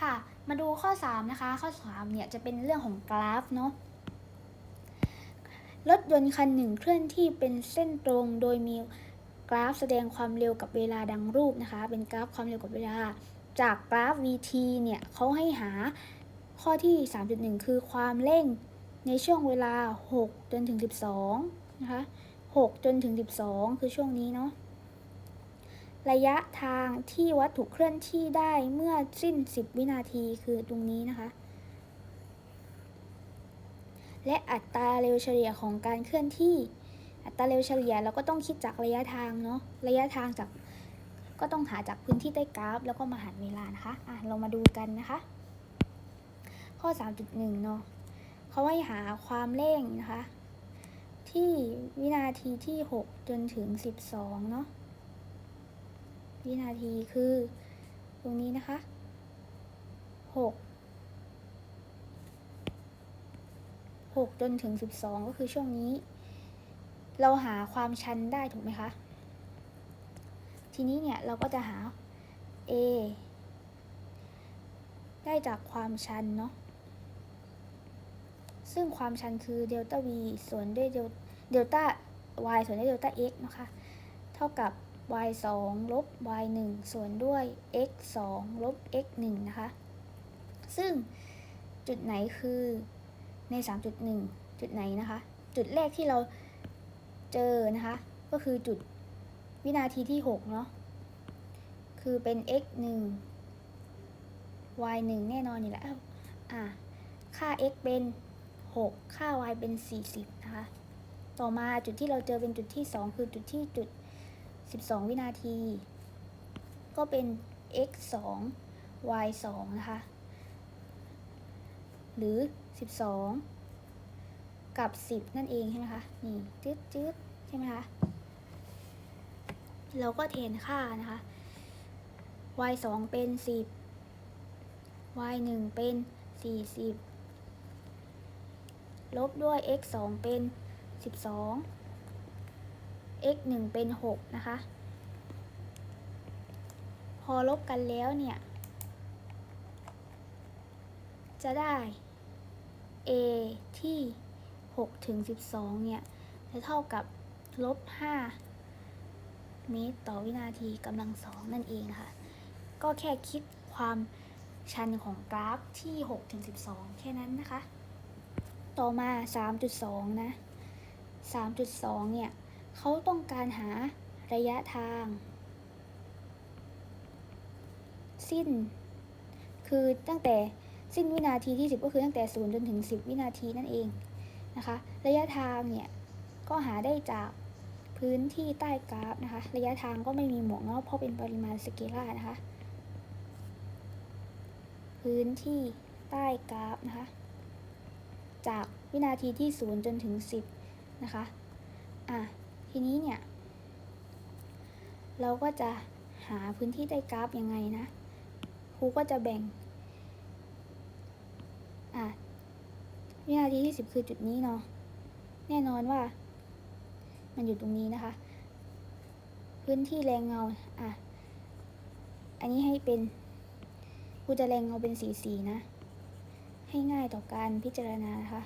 ค่ะ มาดูข้อ 3 นะคะ ข้อ 3 เนี่ยจะเป็นเรื่องของกราฟเนาะรถยนต์คันหนึ่งเคลื่อนที่เป็นเส้นตรงโดยมีกราฟแสดงความเร็วกับเวลาดังรูปนะคะ เป็นกราฟความเร็วกับเวลา จากกราฟ vt เนี่ยเขาให้หาข้อที่ 3.1 คือความเร่งในช่วงเวลา 6 จนถึง 12 นะคะ 6 จนถึง 12 คือช่วงนี้เนาะ ระยะทางที่วัตถุเคลื่อนที่ได้เมื่อสิ้น 10 วินาทีคือตรงนี้นะคะ และอัตราเร็วเฉลี่ยของการเคลื่อนที่ อัตราเร็วเฉลี่ยเราก็ต้องคิดจากระยะทางเนาะ ระยะทางจากก็ต้องหาจากพื้นที่ใต้กราฟ แล้วก็มาหารเวลานะคะ อะเรามาดูกันนะคะ ข้อ 3.1 เนาะเขาให้หาความเร่งนะคะ ที่วินาทีที่ 6 จนถึง 12 เนาะ วินาทีคือ ตรงนี้นะคะ 6 6 จนถึง 12 ก็คือช่วงนี้ เราหาความชันได้ถูกไหมคะ ทีนี้เนี่ย เราก็จะหา a ได้จากความชันเนาะซึ่งความชันคือเดลต้า v ส่วนด้วยเดลต้า y ส่วนด้วยเดลต้า x นะคะ เท่ากับ y 2ลบ y 1ส่วนด้วย x 2ลบ x 1นะคะ ซึ่งจุดไหนคือใน 3.1 จุดไหนนะคะ จุดแรกที่เราเจอนะคะ ก็คือจุดวินาทีที่ 6 เนาะ คือเป็น x 1 y 1แน่นอนอยู่แล้วอะค่า x เป็น 6 ค่า y เป็น 40 นะคะ ต่อมาจุดที่เราเจอเป็นจุดที่ 2 คือจุดที่จุด 12 วินาที ก็เป็น x 2 y 2นะคะ หรือ 12 กับ 10 นั่นเองใช่ไหมคะ นี่จืดจืดใช่ไหมคะ เราก็เทนค่านะคะ y 2เป็น 10 y 1เป็น 40 ลบด้วย x 2เป็น 12 x 1 เป็น 6 นะคะ พอลบกันแล้วเนี่ย จะได้ a ที่6ถึง12 เนี่ย จะเท่ากับลบ 5 เมตรต่อวินาทีกำลังสองนั่นเองค่ะ ก็แค่คิดความชันของกราฟที่ 6 ถึง 12 แค่นั้นนะคะ ต่อมา 3.2 นะ 3.2 เนี่ย เขาต้องการหาระยะทาง สิ้น คือตั้งแต่สิ้นวินาทีที่ 10 ก็คือตั้งแต่ 0 จนถึง 10 วินาทีนั่นเองนะคะ ระยะทางเนี่ย ก็หาได้จากพื้นที่ใต้กราฟนะคะ ระยะทางก็ไม่มีหมวกเนาะเพราะเป็นปริมาณสเกลาร์นะคะ พื้นที่ใต้กราฟนะคะ จากวินาทีที่ 0 จนถึง 10 นะคะ อะ ทีนี้เนี่ย เราก็จะหาพื้นที่ใต้กราฟยังไงนะครูก็จะแบ่ง อะวินาทีที่10คือจุดนี้เนาะแน่นอนว่า มันอยู่ตรงนี้นะคะ พื้นที่แรงเงาอะอันนี้ให้เป็นครูจะแรงเงาเป็นสีสีนะ ให้ง่ายต่อการพิจารณานะคะ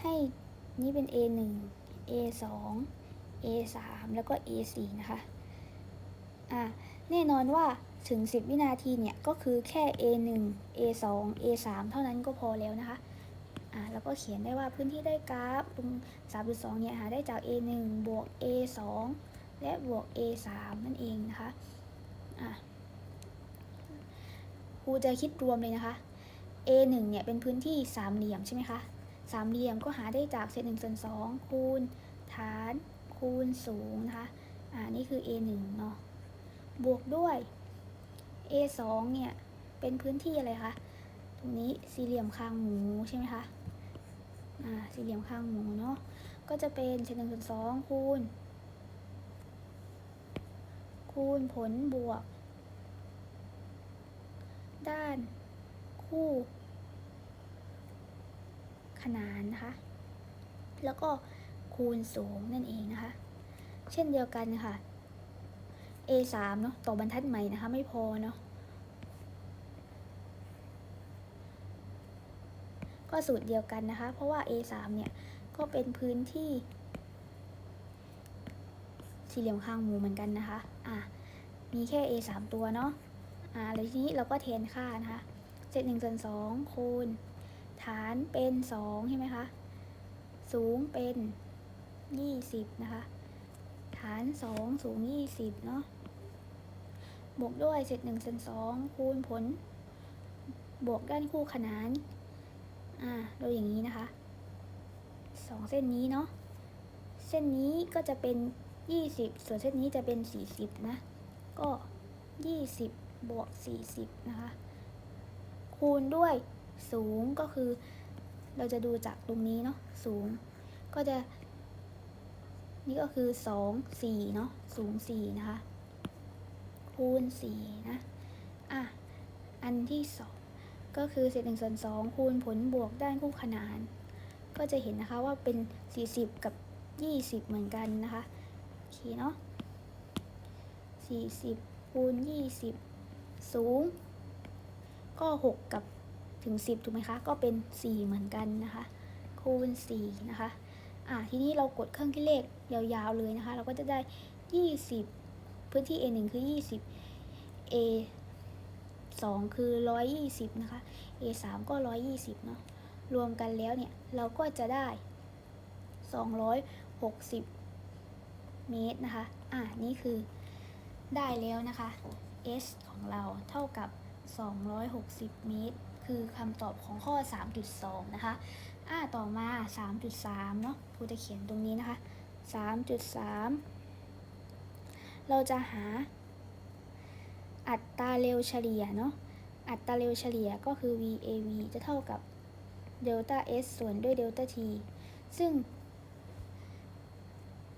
ให้นี่เป็น A 1 A 2 A 3แล้วก็ A 4นะคะ อะแน่นอนว่าถึง 10 วินาทีเนี่ย ก็คือแค่ A 1 A 2 A 3เท่านั้นก็พอแล้วนะคะ อะแล้วก็เขียนได้ว่าพื้นที่ได้กราฟตรง3.2 เนี่ย หาได้จาก A 1บวก A 2และบวก A 3นั่นเองนะคะ อะครูจะคิดรวมเลยนะคะ A 1 เนี่ยเป็นพื้นที่สามเหลี่ยมใช่ไหมคะสามเหลี่ยมก็หาได้จากเศษหนึ่งส่วนสองคูณฐานคูณสูงนะคะอ่านี่คือ A 1 เนาะบวกด้วย A 2 เนี่ยเป็นพื้นที่อะไรคะตรงนี้สี่เหลี่ยมคางหมูใช่ไหมคะอ่าสี่เหลี่ยมคางหมูเนาะก็จะเป็นเศษหนึ่งส่วนสองคูณ คูณผลบวก ด้าน คู่ขนานนะคะ แล้วก็คูณสูงนั่นเองนะคะ เช่นเดียวกันค่ะ a 3เนาะต่อบรรทัดใหม่นะคะ ไม่พอเนาะก็สูตรเดียวกันนะคะ เพราะว่า a 3เนี่ย ก็เป็นพื้นที่ สี่เหลี่ยมข้างมูเหมือนกันนะคะ อะ มีแค่ a 3ตัวเนาะ อ่าแล้วทีนี้เราก็เทนค่านะคะ เศษหนึ่งส่วนสองคูณ ฐานเป็นสองใช่ไหมคะ สูงเป็นยี่สิบนะคะ ฐานสองสูงยี่สิบเนาะ บวกด้วยเศษหนึ่งส่วนสองคูณผล บวกด้านคู่ขนาน อ่าโดยอย่างนี้นะคะสองเส้นนี้เนาะ เส้นนี้ก็จะเป็นยี่สิบส่วนเส้นนี้จะเป็นสี่สิบนะ ก็ยี่สิบบวกสี่สิบนะคะ คูณด้วยสูงก็คือ เราจะดูจากตรงนี้เนาะสูง ก็จะ นี่ก็คือสองสี่เนาะสูงสี่นะคะ คูณสี่นะ อะ อันที่สองก็คือเศษหนึ่งส่วนสองคูณผลบวกด้านคู่ขนาน ก็จะเห็นนะคะว่าเป็น 40 กับ 20 เหมือนกันนะคะโอเคเนาะ40คูณ20 สูง ก็ 6 กับถึง 10 ถูกไหมคะ ก็เป็น 4 เหมือนกันนะคะ คูณ 4 นะคะ อะทีนี้เรากดเครื่องคิดเลขยาวๆเลยนะคะ เราก็จะได้ 20 พื้นที่ A 1 คือ 20 A 2 คือ 120 นะคะ A 3ก็ 120 เนาะ รวมกันแล้วเนี่ย เราก็จะได้ 260 เมตรนะคะ อะนี่คือได้แล้วนะคะ S ของเราเท่ากับ 260 เมตร คือคำตอบของข้อ 3.2 นะคะ อะต่อมา 3.3 เนาะครูจะเขียนตรงนี้นะคะ 3.3 เราจะหา อัตราเร็วเฉลี่ยเนาะ อัตราเร็วเฉลี่ยก็คือ VAV จะเท่ากับเดลต้า S ส่วนด้วยเดลต้า T ซึ่ง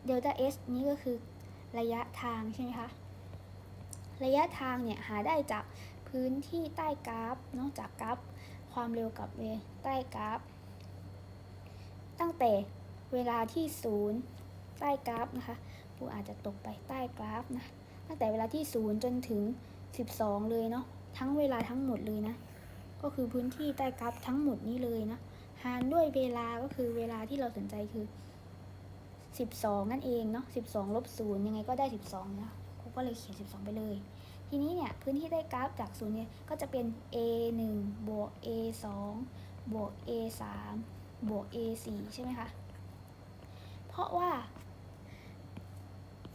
เดลต้า S นี้ก็คือระยะทางใช่ไหมคะ ระยะทางเนี่ยหาได้จาก พื้นที่ใต้กราฟเนาะจากกราฟความเร็วกับเวใต้กราฟ ตั้งแต่เวลาที่ศูนย์ใต้กราฟนะคะปูอาจจะตกไปใต้กราฟนะตั้งแต่เวลาที่ศูนย์จนถึง 12 เลยเนาะทั้งเวลาทั้งหมดเลยนะ ก็คือพื้นที่ใต้กราฟทั้งหมดนี้เลยนะหารด้วยเวลาก็คือเวลาที่เราสนใจคือ 12 นั่นเองเนาะ12ลบ0ยังไงก็ได้ 12นะ ก็เลยเขียน 12 ไปเลย ทีนี้เนี่ยพื้นที่ใต้กราฟจาก0เนี่ยก็จะเป็น a 1บวก a 2บวก a 3บวก a 4ใช่ไหมคะ เพราะว่า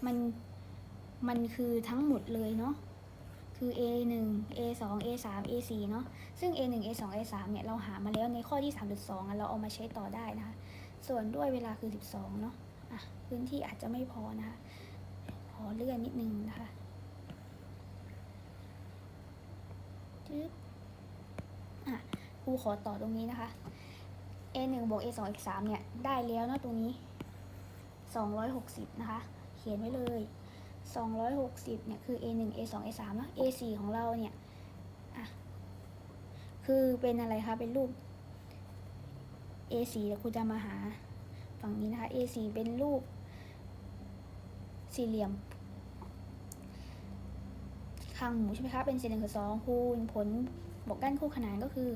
มัน มันคือทั้งหมดเลยเนาะคือ a 1 a 2 a 3 a 4เนาะซึ่ง a 1 a 2 a 3เนี่ยเราหามาแล้วในข้อที่ 3.2อะเราเอามาใช้ต่อได้นะคะ ส่วนด้วยเวลาคือ 12 เนาะอะพื้นที่อาจจะไม่พอนะคะ อเลื่อนนิดนึงนะคะจึ๊บอะครูขอต่อตรงนี้นะคะ a 1บวก a 2 a 3เนี่ย ได้แล้วนะตรงนี้ 260 นะคะ เขียนไว้เลย 260 เนี่ย คือ a 1 a 2 a 3เนาะ a 4ของเราเนี่ย อะ คือเป็นอะไรคะ เป็นรูป a 4เดี๋ยวครูจะมาหาฝั่งนี้นะคะ a 4เป็นรูป สี่เหลี่ยมข้างหมูใช่ไหมคะเป็นสี่เหลี่ยมคือสองคูณผลบวกด้านคู่ขนานก็คือ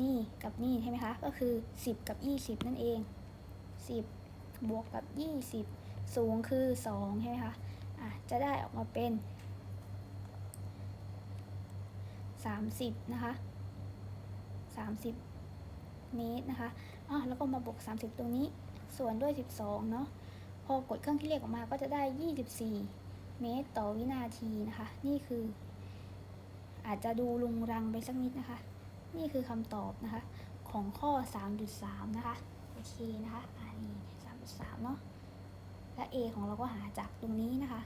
นี่กับนี่ใช่ไหมคะก็คือ 10 กับ 20 นั่นเอง 10 บวกกับ 20 สูงคือ2ใช่ไหมคะอะจะได้ออกมาเป็น 30 นะคะ 30 เมตรนะคะอะแล้วก็มาบวก 30 ตรงนี้ ส่วนด้วย 12 เนาะ พอกดเครื่องคิดเลขออกมาก็จะได้ 24 เมตรต่อวินาทีนะคะ นี่คือ อาจจะดูลุงรังไปสักนิดนะคะ นี่คือคำตอบนะคะ ของข้อ 3.3 นะคะ โอเคนะคะอ่านี่3.3 เนาะและ A ของเราก็หาจากตรงนี้นะคะ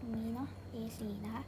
ตรงนี้เนาะ A4 นะคะ